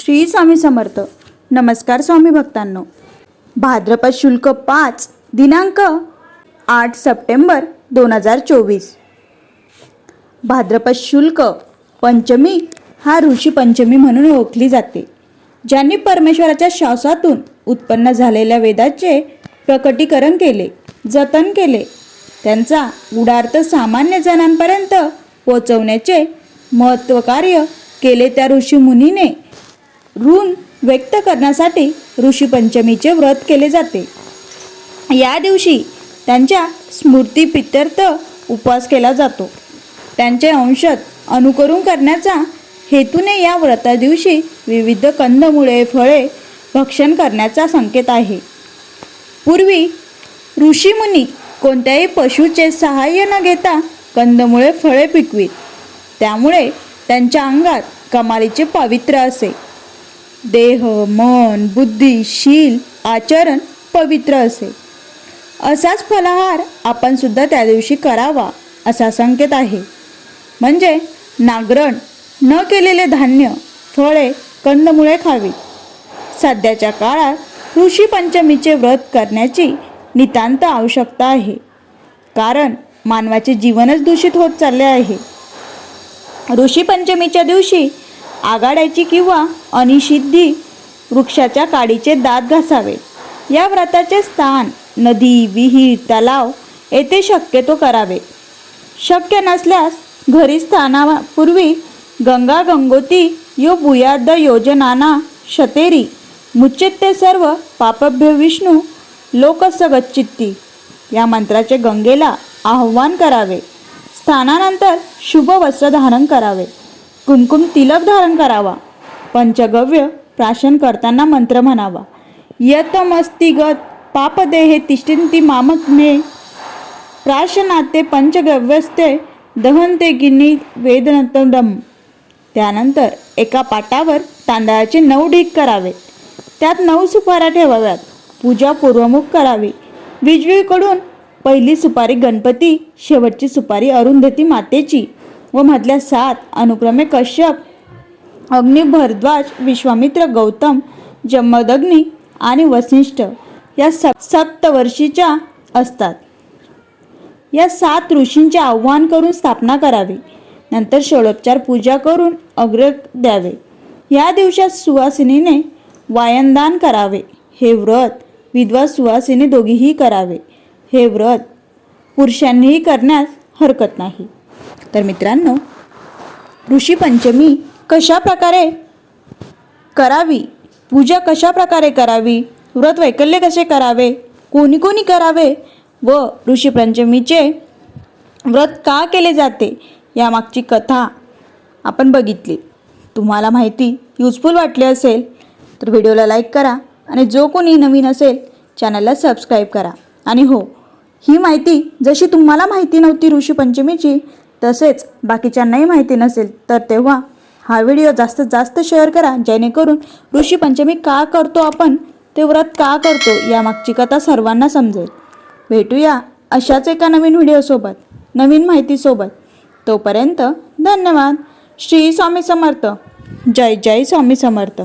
श्री स्वामी समर्थ. नमस्कार स्वामी भक्तांनो. भाद्रपद शुल्क पाच दिनांक आठ सप्टेंबर दोन हजार चोवीस. भाद्रपद शुल्क पंचमी हा ऋषी पंचमी म्हणून ओळखली जाते ज्यांनी परमेश्वराच्या श्वासातून उत्पन्न झालेल्या वेदाचे प्रकटीकरण केले जतन केले. त्यांचा उडार्थ सामान्य जणांपर्यंत पोचवण्याचे महत्त्वकार्य केले त्या ऋषीमुनीने ऋण व्यक्त करण्यासाठी ऋषीपंचमीचे व्रत केले जाते. या दिवशी त्यांच्या स्मृतीप्रित्यर्थ उपवास केला जातो. त्यांचे अंशत अनुकरण करण्याचा हेतूने या व्रता दिवशी विविध कंदमुळे फळे भक्षण करण्याचा संकेत आहे. पूर्वी ऋषीमुनी कोणत्याही पशुचे सहाय्य न घेता कंदमुळे फळे पिकवीत. त्यामुळे त्यांच्या अंगात कमालीचे पवित्र असे. देह मन बुद्धी शील आचरण पवित्र असे. असाच फलाहार आपण सुद्धा त्या दिवशी करावा असा संकेत आहे. म्हणजे नागरण न केलेले धान्य फळे कंदमुळे खावी. सध्याच्या काळात ऋषी पंचमीचे व्रत करण्याची नितांत आवश्यकता आहे. कारण मानवाचे जीवनच दूषित होत चालले आहे. ऋषी पंचमीच्या दिवशी आघाड्याची किंवा अनिषिद्धी वृक्षाच्या काडीचे दात घासावे. या व्रताचे स्थान नदी विहीर तलाव येथे शक्यतो करावे. शक्य नसल्यास घरी स्थानापूर्वी गंगा गंगोती यो भुयार्द योजनाना शतेरी मुच्चित्ते सर्व पापभ्य विष्णू लोकसगच्चित्ती या मंत्राचे गंगेला आव्हान करावे. स्थानानंतर शुभ वस्त्र धारण करावे. कुमकुम तिलक धारण करावा. पंचगव्य प्राशन करताना मंत्र म्हणावा. यतमस्तिगत पापदेहे तिष्ठन्ति मामक मे प्राशनाते पंचगव्यस्ते दहनते गिनी वेदनतदम त्यानंतर एका पाटावर तांदळाचे नऊ ढीक करावे. त्यात नऊ सुपाऱ्या ठेवाव्यात. पूजा पूर्वमुख करावी. विजवीकडून पहिली सुपारी गणपती शेवटची सुपारी अरुंधती मातेची. व मधल्या सात. अनुक्रमे कश्यप अग्नी भरद्वाज विश्वामित्र गौतम जम्मदग्नी आणि वसिष्ठ या सप सप्तवर्षीच्या असतात. या सात ऋषींचे आव्हान करून स्थापना करावी. नंतर षोडोपचार पूजा करून अग्र द्यावे. या दिवसात सुवासिनीने वायनदान करावे. हे व्रत विधवा सुवासिनी दोघीही करावे. हे व्रत पुरुषांनीही करण्यास हरकत नाही. तर मित्रांनो ऋषी पंचमी कशा प्रकारे करावी? पूजा कशा प्रकारे करावी? व्रत वैकल्य कसे करावे? कोणी कोणी करावे? व ऋषीपंचमीचे व्रत का केले जाते? यामागची कथा आपण बघितली. तुम्हाला माहिती युजफुल वाटली असेल तर व्हिडिओला लाईक करा आणि जो कोणी नवीन असेल चॅनलला सबस्क्राईब करा. आणि हो ही माहिती जशी तुम्हाला माहिती नव्हती ऋषीपंचमीची तसेच बाकीच्यांनाही माहिती नसेल तर तेव्हा हा व्हिडिओ जास्तीत जास्त शेअर करा जेणेकरून ऋषी पंचमी का करतो आपण ते व्रत का करतो यामागची कथा सर्वांना समजेल. भेटूया अशाच एका नवीन व्हिडिओसोबत नवीन माहितीसोबत. तोपर्यंत धन्यवाद. श्री स्वामी समर्थ. जय जय स्वामी समर्थ.